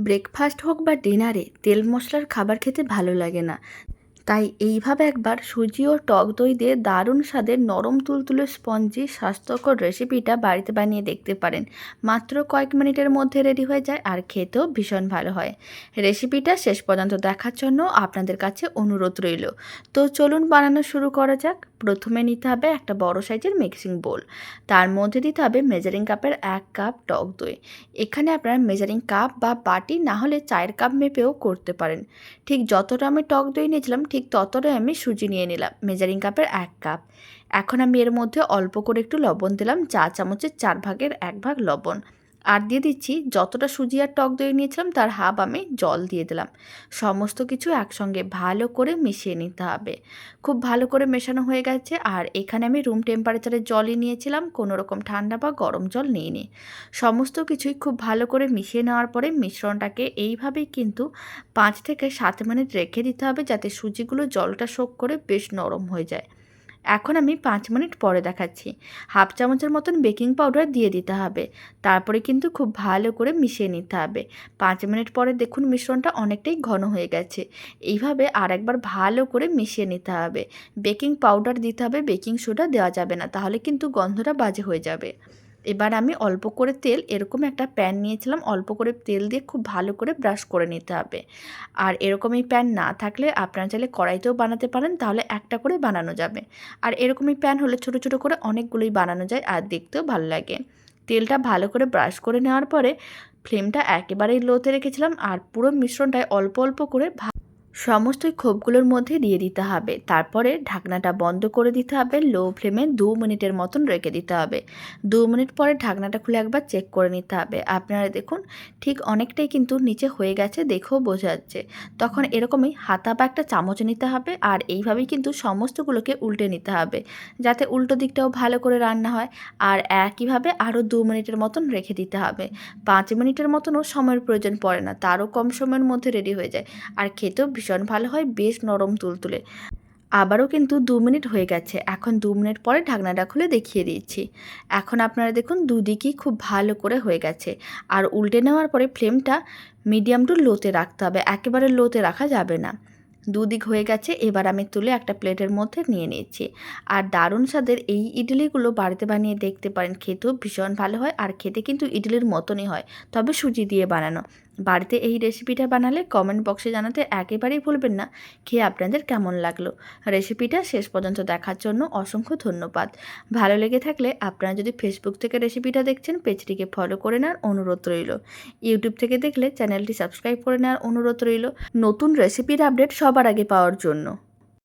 Breakfast হোক বা ডিনারে, তেল মশলার খাবার খেতে ভালো লাগে না। তাই এইভাবে একবার সুজি ও টক দই দিয়ে দারুণ স্বাদের নরম তুলতুলে স্পঞ্জি স্বাস্থ্যকর রেসিপিটা বাড়িতে বানিয়ে দেখতে পারেন। মাত্র কয়েক মিনিটের মধ্যে রেডি হয়ে যায় আর খেতেও ভীষণ ভালো হয়। রেসিপিটা শেষ পর্যন্ত দেখার জন্য আপনাদের কাছে অনুরোধ রইল। তো চলুন বানানো শুরু করা যাক। প্রথমে নিতে হবে একটা বড় সাইজের মিক্সিং বোল তার মধ্যে দিতে হবে মেজারিং কাপের এক কাপ টক দই। এখানে আপনারা মেজারিং কাপ বা বাটি না হলে চায়ের কাপ মেপেও করতে পারেন। ঠিক যতটা আমি টক দই নিয়েছিলাম ঠিক ততটাই আমি সুজি নিয়ে নিলাম মেজারিং কাপের এক কাপ এখন আমি এর মধ্যে অল্প করে একটু লবণ দিলাম, চা চামচের চার ভাগের এক ভাগ লবণ। আর দিয়ে দিচ্ছি যতটা সুজি আর টক দই নিয়েছিলাম, তার হাফ আমি জল দিয়ে দিলাম। সমস্ত কিছু একসঙ্গে ভালো করে মিশিয়ে নিতে হবে। খুব ভালো করে মেশানো হয়ে গেছে, আর এখানে আমি রুম টেম্পারেচারের জলই নিয়েছিলাম, কোনো রকম ঠান্ডা বা গরম জল নিইনি। সমস্ত কিছুই খুব ভালো করে মিশিয়ে নেওয়ার পরে মিশ্রণটাকে এইভাবেই কিন্তু পাঁচ থেকে সাত মিনিট রেখে দিতে হবে, যাতে সুজিগুলো জলটা শোক করে বেশ নরম হয়ে যায়। এখন আমি পাঁচ মিনিট পরে দেখাচ্ছি। হাফ চামচের মতন বেকিং পাউডার দিয়ে দিতে হবে। তারপরে কিন্তু খুব ভালো করে মিশিয়ে নিতে হবে। পাঁচ মিনিট পরে দেখুন মিশ্রণটা অনেকটাই ঘন হয়ে গেছে। এইভাবে আর একবার ভালো করে মিশিয়ে নিতে হবে। বেকিং পাউডার দিতে হবে, বেকিং সোডা দেওয়া যাবে না। তাহলে কিন্তু গন্ধটা বাজে হয়ে যাবে। এবার আমি অল্প করে তেল, এরকম একটা প্যান নিয়েছিলাম, অল্প করে তেল দিয়ে খুব ভালো করে ব্রাশ করে নিতে হবে। আর এরকমই প্যান না থাকলে আপনারা চাইলে কড়াইতেও বানাতে পারেন, তাহলে একটা করে বানানো যাবে। আর এরকমই প্যান হলে ছোট ছোট করে অনেকগুলোই বানানো যায় আর দেখতেও ভালো লাগে। তেলটা ভালো করে ব্রাশ করে নেওয়ার পরে ফ্লেমটা একেবারেই লোতে রেখেছিলাম, আর পুরো মিশ্রণটায় অল্প অল্প করে সমস্ত খোপগুলোর মধ্যে দিয়ে দিতে হবে। তারপরে ঢাকনাটা বন্ধ করে দিতে হবে। লো ফ্লেমে দু মিনিটের মতন রেখে দিতে হবে। দু মিনিট পরে ঢাকনাটা খুলে একবার চেক করে নিতে হবে। আপনারা দেখুন, ঠিক অনেকটাই কিন্তু নিচে হয়ে গেছে দেখেও বোঝা যাচ্ছে। তখন এরকমই হাতা বা একটা চামচ নিতে হবে আর এইভাবেই কিন্তু সমস্তগুলোকে উল্টে নিতে হবে। যাতে উল্টো দিকটাও ভালো করে রান্না হয় আর একইভাবে আরও দু মিনিটের মতন রেখে দিতে হবে। পাঁচ মিনিটের মতনও সময়ের প্রয়োজন পড়ে না। তারও কম সময়ের মধ্যে রেডি হয়ে যায়। আর খেতেও ভীষণ ভালো হয়, বেশ নরম তুলতুলে। আবারও কিন্তু দু মিনিট হয়ে গেছে। এখন দু মিনিট পরে ঢাকনাটা খুলে দেখিয়ে দিচ্ছি। এখন আপনারা দেখুন দুদিকই খুব ভালো করে হয়ে গেছে। আর উল্টে নেওয়ার পরে ফ্লেমটা মিডিয়াম টু লোতে রাখতে হবে, একেবারে লোতে রাখা যাবে না। দুদিক হয়ে গেছে, এবার আমি তুলে একটা প্লেটের মধ্যে নিয়ে নিয়েছি আর দারুণ স্বাদের এই ইডলিগুলো বাড়িতে বানিয়ে দেখতে পারেন, খেতেও ভীষণ ভালো হয়, আর খেতে কিন্তু ইডলির মতনই হয়। তবে সুজি দিয়ে বানানো। বাড়িতে এই রেসিপিটা বানালে কমেন্ট বক্সে জানাতে একেবারেই ভুলবেন না। খেয়ে আপনাদের কেমন লাগল? রেসিপিটা শেষ পর্যন্ত দেখার জন্য অসংখ্য ধন্যবাদ। ভালো লেগে থাকলে আপনারা যদি ফেসবুক থেকে রেসিপিটা দেখছেন পেজটিকে ফলো করে নেওয়ার অনুরোধ রইল। ইউটিউব থেকে দেখলে চ্যানেলটি সাবস্ক্রাইব করে নেওয়ার অনুরোধ রইল নতুন রেসিপির আপডেট সবার আগে পাওয়ার জন্য।